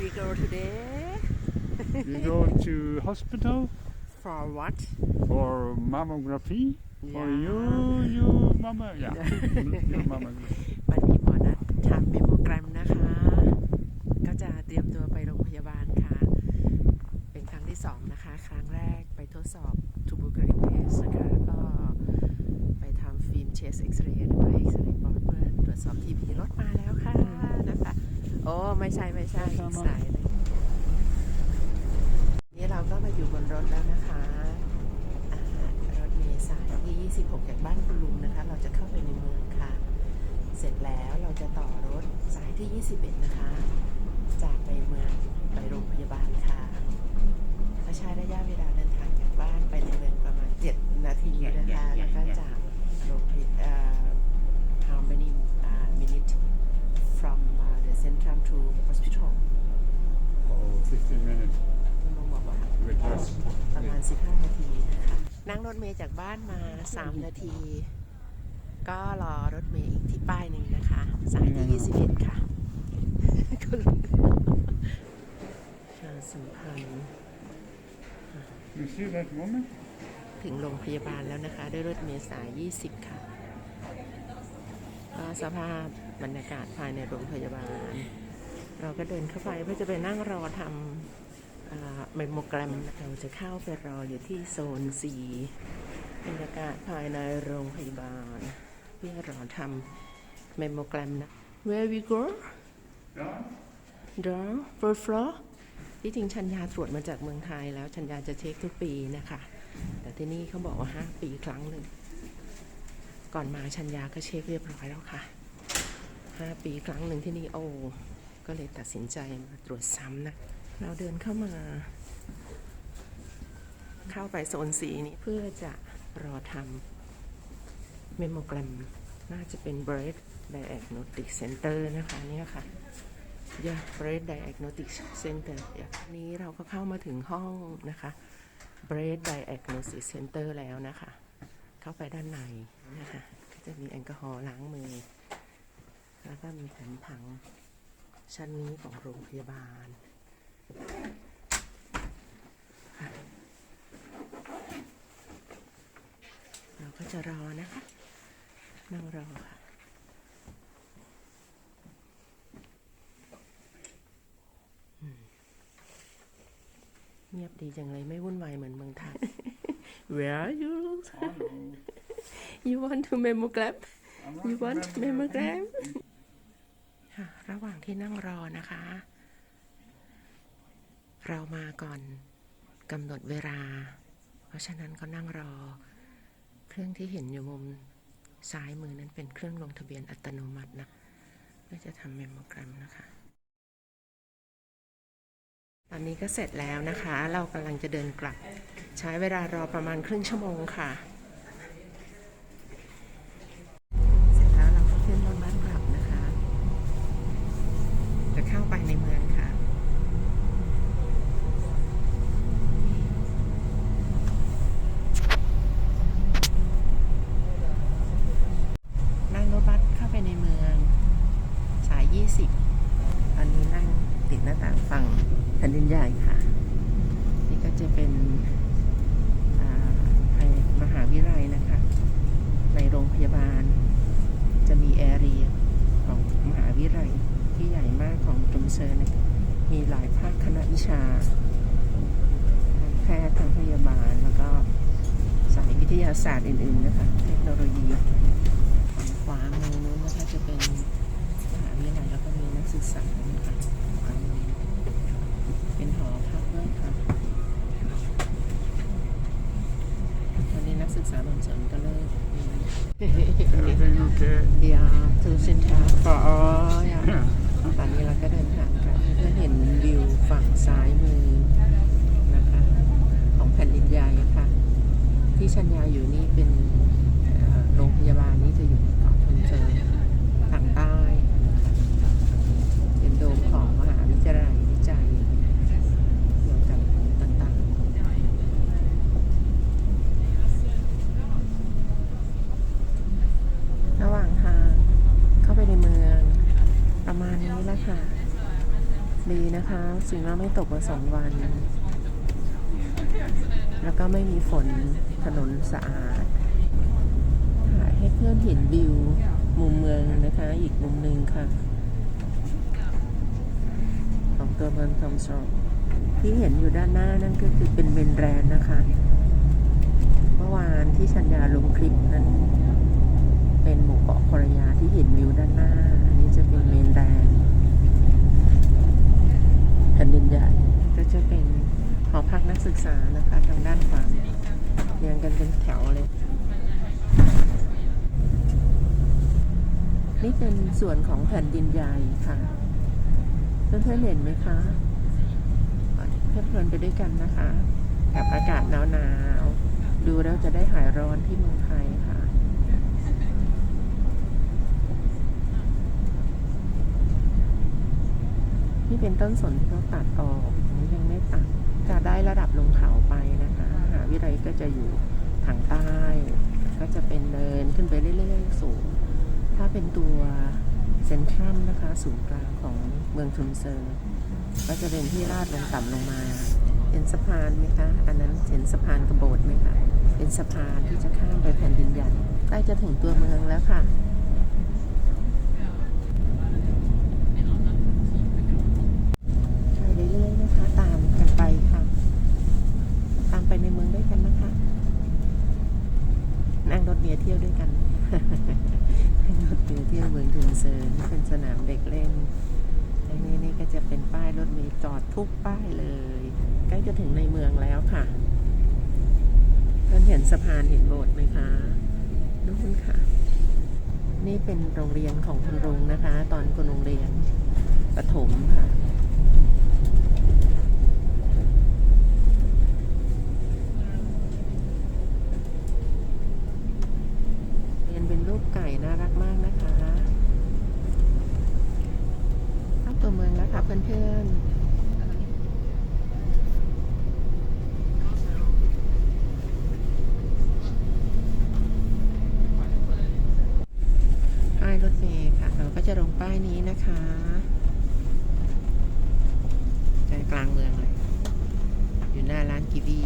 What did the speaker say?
we go today We go to hospital for what for mammography. For Yeah. you, you mama, yeah, you mama. วันนี้หมอนัดทำเมโมแกรมนะคะ ก็จะเตรียมตัวไปโรงพยาบาลค่ะ เป็นครั้งที่สองนะคะ ครั้งแรกไปทดสอบ tuberculosis test นะคะก็ไปทำฟิล์มเชสเอ็กซเรย์ด้วยเอ็กซเรย์ปอดเพื่อตรวจสอบทีพีรถมาแล้วค่ะนะคะ โอ้ไม่ใช่ไม่ใช่อีกสายหนึงนี่เราก็มาอยู่บนรถแล้วนะคะอ่ารถเมล์สายที่26จากบ้านคุณลุงนะคะ เราจะเข้าไปในเมืองค่ะ เสร็จแล้วเราจะต่อรถสายที่ 21 นะคะ จากในเมืองไปโรงพยาบาลค่ะก็ใช้ระยะเวลาเดินทางจากบ้านไปในเมือง ประมาณ 15 นาทีนะคะ นั่งรถเมย์จากบ้านมา 3 นาที ก็รอรถเมย์อีกที่ป้ายหนึ่งนะคะสายที่21 ค่ะชาสัพันธ์ถึงโรงพยาบาลแล้วนะคะ ด้วยรถเมย์สาย20 ค่ะสภาพบรรยากาศภายในโรงพยาบาล เราก็เดินเข้าไปเพื่อจะไปนั่งรอทำเมมโมแกรมเราจะเข้าไปรออยู่ที่โซน C บรรยากาศภายในโรงพยาบาล เพื่อรอทำเมมโมแกรมนะ Where we go Yeah. down first floor ที่จริงชัญญาตรวจมาจากเมืองไทยแล้วชัญญาจะเช็คทุกปีนะคะ แต่ที่นี่เขาบอกว่าห้าปีครั้งหนึ่ง ก่อนมาชัญญาก็เช็คเรียบร้อยแล้วค่ะห้าปีครั้งหนึ่งที่นี่โอ้ ก็เลยตัดสินใจมาตรวจซ้ำนะ เราเดินเข้ามา เข้าไปโซนสีนี้เพื่อจะรอทำเมมโมแกรม น่าจะเป็น breast diagnostic center นะคะเนี่ยค่ะยา breast diagnostic center อย่างนี้เราก็เข้ามาถึงห้องนะคะ breast diagnostic center แล้วนะคะ เข้าไปด้านในนะคะก็จะมีแอลกอฮอล์ล้างมือ แล้วก็มีแผนผัง ชั้นนี้ของโรงพยาบาลค่ะเราก็จะรอนะคะ นั่งรอค่ะเงียบดีจังเลยไม่วุ่นวายเหมือนเมืองไทย Where are you Hello. You want to mammogram I'm You not want remembering. mammogram ค่ะระหว่างที่นั่งรอนะคะ เรามาก่อนกำหนดเวลา เพราะฉะนั้นก็นั่งรอ เครื่องที่เห็นอยู่มุมซ้ายมือนั้นเป็นเครื่องลงทะเบียนอัตโนมัตินะเพื่อจะทำเมมโมแกรมนะคะ ตอนนี้ก็เสร็จแล้วนะคะ เรากำลังจะเดินกลับ ใช้เวลารอประมาณครึ่งชั่วโมงค่ะ เสร็จแล้วเราก็ขึ้นรถบัสกลับนะคะ จะเข้าไปในเมืองค่ะ นั่งรถบัสเข้าไปในเมือง สาย 20 ตอนนี้นั่งติดหน้าต่างฝั่งแผ่นดินใหญ่ค่ะ นี่ก็จะเป็นอ่าภายมหาวิทยาลัยนะคะ ในโรงพยาบาล จะมีแอเรียของมหาวิทยาลัยที่ใหญ่มากของจุ มเซอร์นะคะมีหลายภาคคณะวิชาทั้งแพทย์ทั้งพยาบาล แล้วก็สายวิทยาศาสตร์อื่นๆนะคะเทคโนโลยีฝั่งขวามือนู้นนะคะจะเป็นมหาวิทยาลัยแล้วก็มีนักศึกษานะคะขวามือเป็นหอพักด้วยค่ะวันนี้นักศึกษาบางส่วนก็เลิก Everything okay? ยาทูเซนทาฟอร์ยา ตอนนี้เราก็เดินทางกันเพื่อเห็นวิวฝั่งซ้ายมือนะคะ ของแผ่นดินใหญ่ค่ะ ที่ชัญญาอยู่นี่เป็นโรงพยาบาลนี้จะอยู่เกาะทนเจอทางใต้ เป็นโดมของมหาวิทยาลัยวิจัยเกี่ยวกับต่างๆ ระหว่างทางเข้าไปในเมือง ประมาณนี้แหละค่ะ ดีนะคะสิ่งว่าไม่ตกมาสองวัน แล้วก็ไม่มีฝนถนนสะอาดถ่ายให้เพื่อนเห็นวิว มุมเมืองนะคะ อีกมุมหนึ่งค่ะของตัวเมืองทอมซองที่เห็นอยู่ด้านหน้านั่นก็คือเป็นเมนแรนนะคะ เมื่อวานที่ชัญญาลงคลิปนั้น เป็นหมู่เกาะคอรยาที่เห็นวิวด้านหน้า อันนี้จะเป็นเมนแรน ผ่นดินใหญ่ก็จะเป็นหอพักนักศึกษานะคะทางด้านขวาเรียงกันเป็นแถวเลย นี่เป็นส่วนของแผ่นดินใหญ่ค่ะเพื่อนๆเห็นไหมคะเพลิดเพลินไปด้วยกันนะคะ กับอากาศหนาวๆดูแล้วจะได้หายร้อนที่เมืองไทยค่ะ นี่เป็นต้นสนที่เขาตัดออกอันนี้ยังไม่ตัดจะได้ระดับลงเขาไปนะคะมหาวิทยาลัยก็จะอยู่ทางใต้ ก็จะเป็นเนินขึ้นไปเรื่อยๆสูง ถ้าเป็นตัวเซ็นทรัมนะคะศูนย์กลางของเมืองทุนเซอร์ก็จะเป็นที่ลาดลงต่ำลงมา เป็นสะพานไหมคะ อันนั้นเห็นสะพานกระโบดไหมคะ เป็นสะพานที่จะข้ามไปแผ่นดินใหญ่ใกล้จะถึงตัวเมืองแล้วค่ะ ไปเรื่อยๆนะคะ ตามกันไปค่ะ ตามไปในเมืองด้วยกันนะคะ นั่งรถ เมียเที่ยวด้วยกันนั่รถเมียเที่ยวเมืองทุนเซิร์นเป็นสนามเด็กเล่นและนี่นี่ก็จะเป็นป้ายรถเมล์จอดทุกป้ายเลย ใกล้จะถึงในเมืองแล้วค่ะเพื่อนเห็นสะพานเห็นโบสถ์ไหมคะนู่นค่ะ นี่เป็นโรงเรียนของคุณลุงนะคะ ตอนคุณลุงเรียนประถมค่ะ เรียนเป็นรูปไก่ น่ารักมากนะคะเข้าตัวเมืองแล้วค่ะเพื่อนๆป้ายรถเมล์ค่ะ เราก็จะลงป้ายนี้นะคะใจกลางเมืองเลย อยู่หน้าร้านกีวี